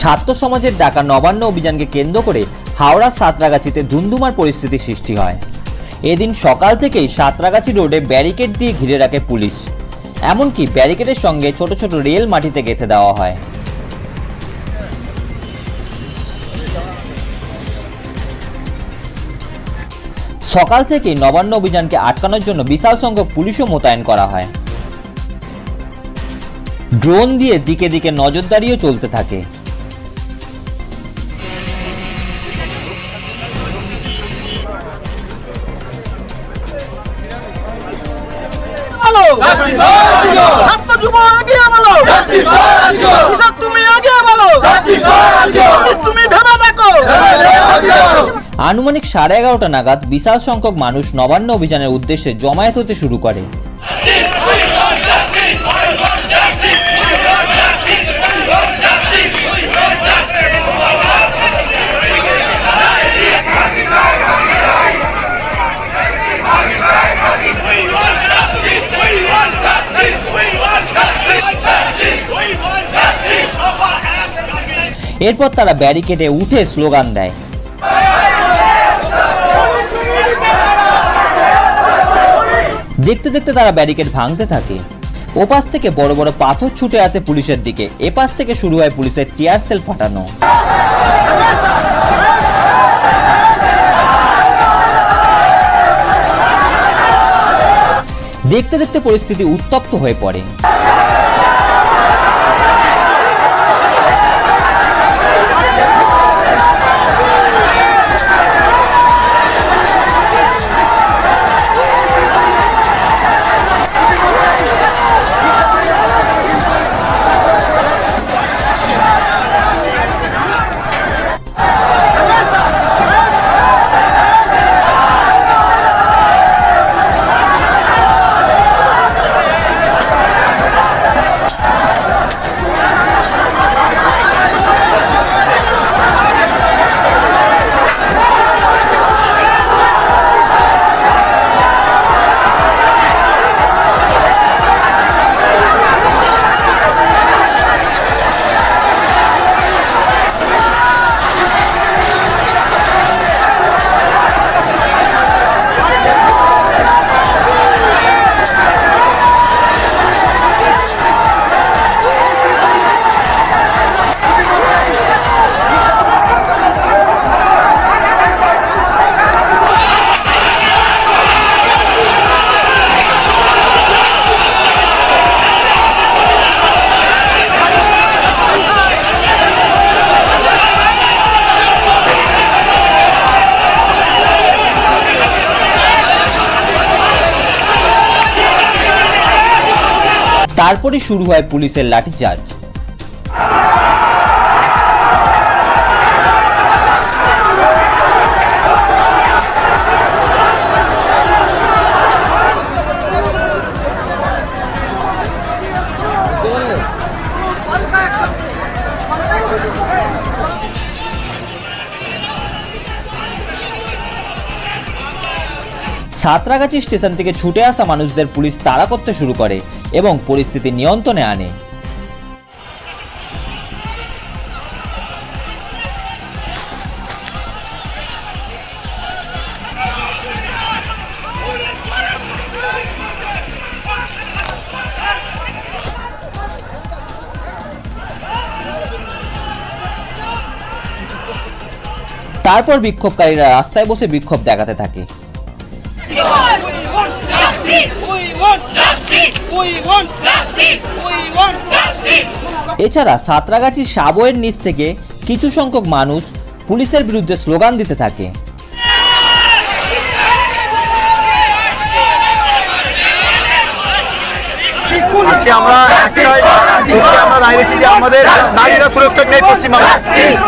ছাত্র সমাজের ডাকা নবান্ন অভিযানকে কেন্দ্র করে হাওড়া সাঁতরাগাছিতে ধুন্ধুমার পরিস্থিতি সৃষ্টি হয়। এদিন সকাল থেকেই সাঁতরাগাছি রোডে ব্যারিকেড দিয়ে ঘিরে রাখে পুলিশ। এমনকি ব্যারিকেডের সঙ্গে ছোট ছোট রেল মাটিতে গেঁথে দেওয়া হয়। সকাল থেকেই নবান্ন অভিযানকে আটকানোর জন্য বিশাল সংখ্যক পুলিশও মোতায়েন করা হয়। ড্রোন দিয়ে দিকে দিকে নজরদারিও চলতে থাকে। ছাত্র যুব আগে বলো তুমি আগে বলো তুমি ভেবে দেখো। আনুমানিক সাড়ে এগারোটা নাগাদ বিশাল সংখ্যক মানুষ নবান্ন অভিযানের উদ্দেশ্যে জমায়েত হতে শুরু করে। এরপর তারা ব্যারিকেডে উঠে স্লোগান দেয়। দেখতে দেখতে তারা ব্যারিকেড ভাঙতে থাকে। ওপাশ থেকে বড় বড় পাথর ছুটে আসে পুলিশের দিকে। এপাশ থেকে শুরু হয় পুলিশের টিয়ার সেল ফাটানো। দেখতে দেখতে পরিস্থিতি উত্তপ্ত হয়ে পড়ে। তারপরে শুরু হয় পুলিশের লাঠিচার্জ। সাঁতরাগাছি স্টেশন থেকে ছুটে আসা মানুষদের পুলিশ তাড়া করতে শুরু করে। এবং পরিস্থিতি নিয়ন্ত্রণে আনে। তারপর বিক্ষোভকারীরা রাস্তায় বসে বিক্ষোভ দেখাতে থাকে। এছাড়া সাঁতরাগাছি সাবয়ের নিচ থেকে কিছু সংখ্যক মানুষ পুলিশের বিরুদ্ধে স্লোগান দিতে থাকে। আজকে আমরা আমরা দাঁড়িয়েছি যে আমাদের নারীরা সুরক্ষা নেই পশ্চিমবাংলা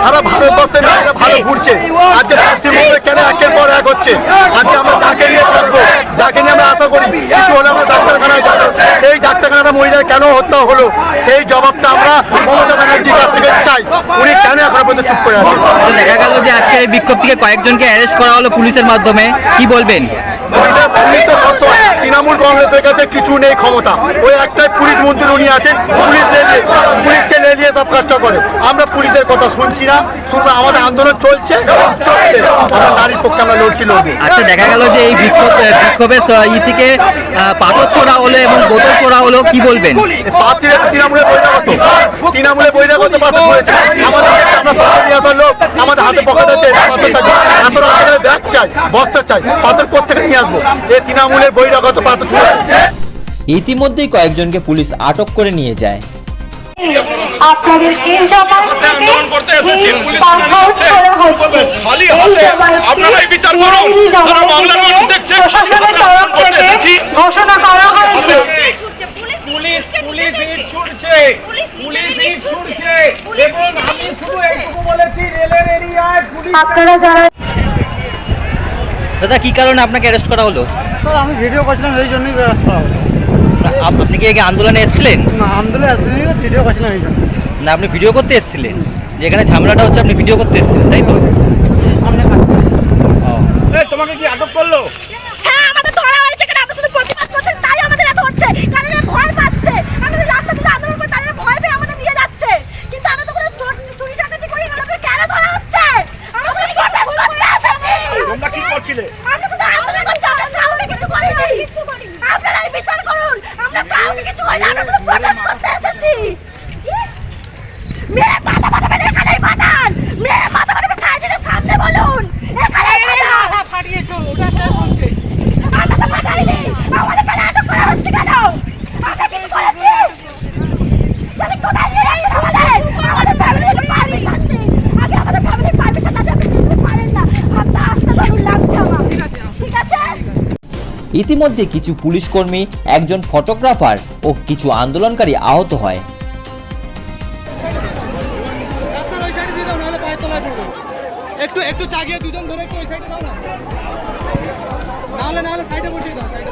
সারা ভারতবর্ষে নারীরা ভালো ঘুরছে। আজকে পশ্চিমবঙ্গে কেন একের পর এক হচ্ছে? আজকে আমরা যাকে নিয়ে থাকব যাকে নিয়ে আমরা আশা করি কিছু হলে আমরা ডাক্তারখানায় যাব। সেই ডাক্তারখানাটা মহিলার কেন হত্যা হলো? সেই জবাবটা আমরা মমতা ব্যানার্জির কাছ থেকে চাই। উনি কেন এখনও পর্যন্ত চুপ করে আছেন? তো দেখা গেল যে আজকের এই বিক্ষোভ থেকে কয়েকজনকে অ্যারেস্ট করা হলো পুলিশের মাধ্যমে। কি বলবেন? পুলিশের পুলিশ তো সত্য তৃণমূল কংগ্রেসের কাছে কিছু নেই ক্ষমতা। ওই একটাই পুলিশ মন্ত্রী উনি আছেন পুলিশ লেলিয়ে পুলিশকে লেলিয়ে সব কাজটা করে। আমরা পুলিশের কথা শুনছি না শুনব আমাদের আন্দোলন চলছে চলছে। আমরা নারীর পক্ষে আমরা লড়ছি লড়বো। আচ্ছা দেখা গেল যে এই বিক্ষোভ ই থেকে পাথর ছোড়া হলো এবং বোতল ছোড়া হলো কি বলবেন? পাত্রীরা তৃণমূলের বহিরাগত। তৃণমূলের বহিরাগত পাত্র করেছে আমাদের আমরা পাত্র নিয়ে আসার লোক আমাদের হাতে পকেট আছে পাত্র থাকবে এত রাস্তা ব্যাগ চাই বস্তা চাই পাথর কোথেকে নিয়ে আসব? যে তৃণমূলের বহিরাগত ছুড়েছে ইতিমধ্যেই কয়েকজনকে পুলিশ আটক করে নিয়ে যায়। আপনাদের এই জামাত থেকে এই পাঠাও করা হচ্ছে। খালি এই হাতে জামাতকে আপনারাই বিচার করুন। সারা বাংলার মানুষ দেখছে, খালি প্রশাসনের হাতে তরফ করতে থেকে এসেছি। ঘোষণা করা হয়েছে। পুলিশ পুলিশ ইট ছুটছে পুলিশ ইট ছুটছে। এবং আমি শুধু এইটুকু বলেছি রেলের এরিয়ায় পুলিশ আপনারা যারা দাদা কি কারণে আপনাকে অ্যারেস্ট করা হলো? স্যার আমি ভিডিও করছিলাম এই জন্যই অ্যারেস্ট করা হলো। আপনি কি আগে আন্দোলনে এসেছিলেন? না আন্দোলনে আসেনি ভিডিও করছিলাম এই জন্য না আপনি ভিডিও করতে এসেছিলেন। যেখানে ঝামেলাটা হচ্ছে আপনি ভিডিও করতে এসেছিলেন তাই তো? সামনে কাজ করে। তোমাকে কি আটক করল হ্যাঁ আমাদের ধরা হয়েছে কেন আমরা শুধু প্রতিবাদ করছি তাই আমাদের এত হচ্ছে কারণ এরা ভয় পাচ্ছে আমাদের রাস্তা থেকে আন্দোলন করে তারা ভয় পেয়ে আমাদের নিয়ে যাচ্ছে কিন্তু আমরা তো কোনো চোর চুরি চাকাতি করি না আমাদের কেন ধরা হচ্ছে আমরা শুধু প্রটেস্ট করতে এসেছি তোমরা কি করছিলে আমরা শুধু আন্দোলন করছি আমরা কাউকে কিছু করিনি আপনারাই বিচার করুন আমরা কাউকে কিছু করিনি আমরা শুধু প্রটেস্ট করতে এসেছি মেরে মাথা মাথা মেরে এখানেই পাঠান মেরে মাথা মাথা সাইডের সামনে বলুন এখানেই পাঠান ফাটিয়েছো ওটা বলছে আমরা তো পাঠাইনি আমাদের তাহলে আটক করা হচ্ছে কেন আমরা কিছু করেছি তাহলে কোথায় নিয়ে যাচ্ছেন আমাদের আমাদের ফ্যামিলির পারমিশন নেই আগে আমাদের ফ্যামিলির পারমিশন না দিয়ে আপনি যেতে পারেন না আপনার আসতে ধরুন লাগছে আমার ঠিক আছে ঠিক আছে ইতিমধ্যে কিছু পুলিশকর্মী, একজন ফটোগ্রাফার ও কিছু আন্দোলনকারী আহত হয়। একটু একটু চাগিয়ে দুজন ধরে একটু ওই সাইডে দাও না। নাহলে নাহলে সাইডে বসিয়ে দাও সাইডে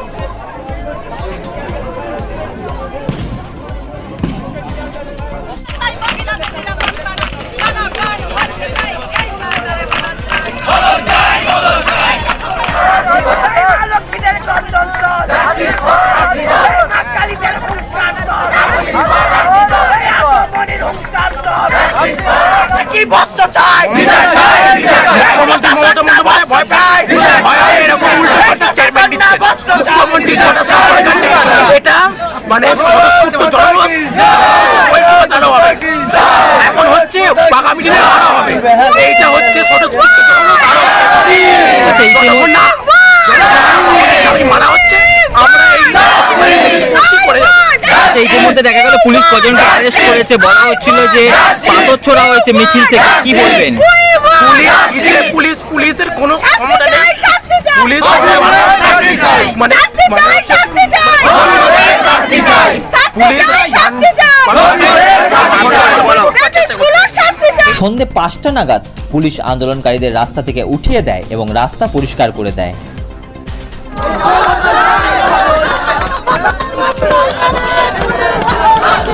চাই বিচার চাই বিচার চাই মমতা বন্দ্যোপাধ্যায় ভয় ভয় এরকম উল্টো স্টেটমেন্ট দিচ্ছে মুখ্যমন্ত্রী এটা মানে স্বতঃস্ফূর্ত এখন হচ্ছে হবে এইটা হচ্ছে স্বতঃস্ফূর্ত জনরোষ আরও আচ্ছা, এই যে- যতক্ষণ না দাবি মানা হচ্ছে আমরা এই করছি করে যাব আচ্ছা ইতিমধ্যে দেখা গেল পুলিশ কজনকে অ্যারেস্ট করেছে। বলা হচ্ছিল যে পাথর ছোড়া হয়েছে মিছিল থেকে। কি বলবেন? Police police? পুলিশের কোনো ক্ষমতা নেই। চাই শাস্তি চাই। পুলিশ শাস্তি চাই মানে শাস্তি চাই শাস্তি চাই। শাস্তি চাই। শাস্তি চাই শাস্তি চাই। স্কুলের শাস্তি চাই। সন্ধে পাঁচটা নাগাদ পুলিশ আন্দোলনকারীদের রাস্তা থেকে উঠিয়ে দেয় এবং রাস্তা পরিষ্কার করে দেয়।